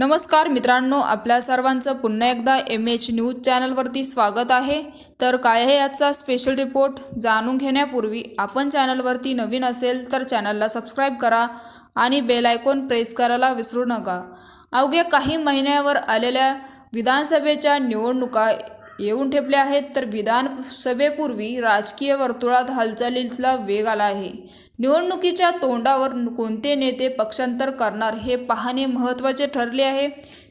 नमस्कार मित्रांनो आपल्या सर्वांचं पुन्हा एकदा एम एच न्यूज चॅनलवरती स्वागत आहे. तर काय आहे याचा स्पेशल रिपोर्ट जाणून घेण्यापूर्वी आपण चॅनलवरती नवीन असेल तर चॅनलला सबस्क्राईब करा आणि बेल आयकॉन प्रेस करायला विसरू नका. अवघ्या काही महिन्यावर आलेल्या विधानसभेच्या निवडणुका येऊन ठेपल्या आहेत तर विधानसभेपूर्वी राजकीय वर्तुळात हालचालीला वेग आला आहे. निवडणुकीच्या तोंडावर कोणते नेते पक्षांतर करणार हे पाहणे महत्त्वाचे ठरले आहे.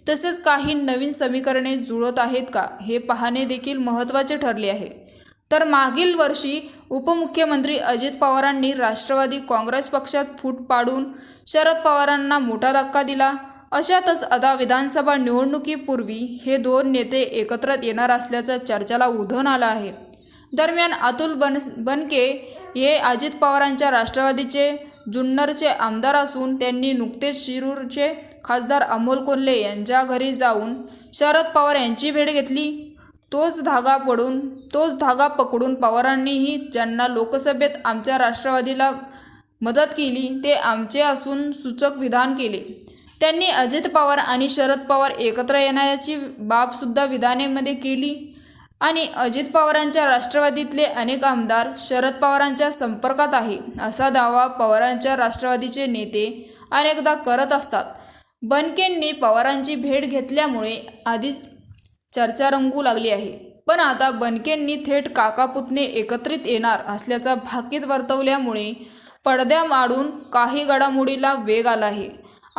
तसेच काही नवीन समीकरणे जुळत आहेत का हे पाहणे देखील महत्त्वाचे ठरले आहे. तर मागील वर्षी उपमुख्यमंत्री अजित पवारांनी राष्ट्रवादी काँग्रेस पक्षात फूट पाडून शरद पवारांना मोठा धक्का दिला. अशातच आता विधानसभा निवडणुकीपूर्वी हे दोन नेते एकत्र येणार असल्याचा चर्चेला उधन आलं आहे. दरम्यान अतुल बन बनके हे अजित पवारांच्या राष्ट्रवादीचे जुन्नरचे आमदार असून त्यांनी नुकतेच शिरूरचे खासदार अमोल कोल्हे यांच्या घरी जाऊन शरद पवार यांची भेट घेतली. तोच धागा पडून तोच धागा पकडून पवारांनीही ज्यांना लोकसभेत आमच्या राष्ट्रवादीला मदत केली ते आमचे असून सूचक विधान केले. त्यांनी अजित पवार आणि शरद पवार एकत्र येण्याची बाबसुद्धा विधानेमध्ये केली. आणि अजित पवारांच्या राष्ट्रवादीतले अनेक आमदार शरद पवारांच्या संपर्कात आहे असा दावा पवारांच्या राष्ट्रवादीचे नेते अनेकदा करत असतात. बनकेंनी पवारांची भेट घेतल्यामुळे आधीच चर्चा रंगू लागली आहे. पण आता बनकेंनी थेट काका पुतणे एकत्रित येणार असल्याचा भाकीत वर्तवल्यामुळे पडद्यामाडून काही घडामोडीला वेग आला आहे.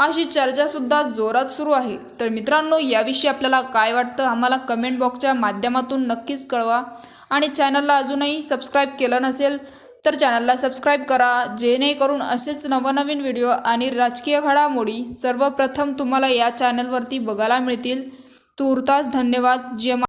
अशी चर्चासुद्धा जोरात सुरू आहे. तर मित्रांनो याविषयी आपल्याला काय वाटतं आम्हाला कमेंट बॉक्सच्या माध्यमातून नक्कीच कळवा. आणि चॅनलला अजूनही सबस्क्राईब केलं नसेल तर चॅनलला सबस्क्राईब करा. जेणेकरून असेच नवनवीन व्हिडिओ आणि राजकीय घडामोडी सर्वप्रथम तुम्हाला या चॅनलवरती बघायला मिळतील. तूर्तास धन्यवाद. जे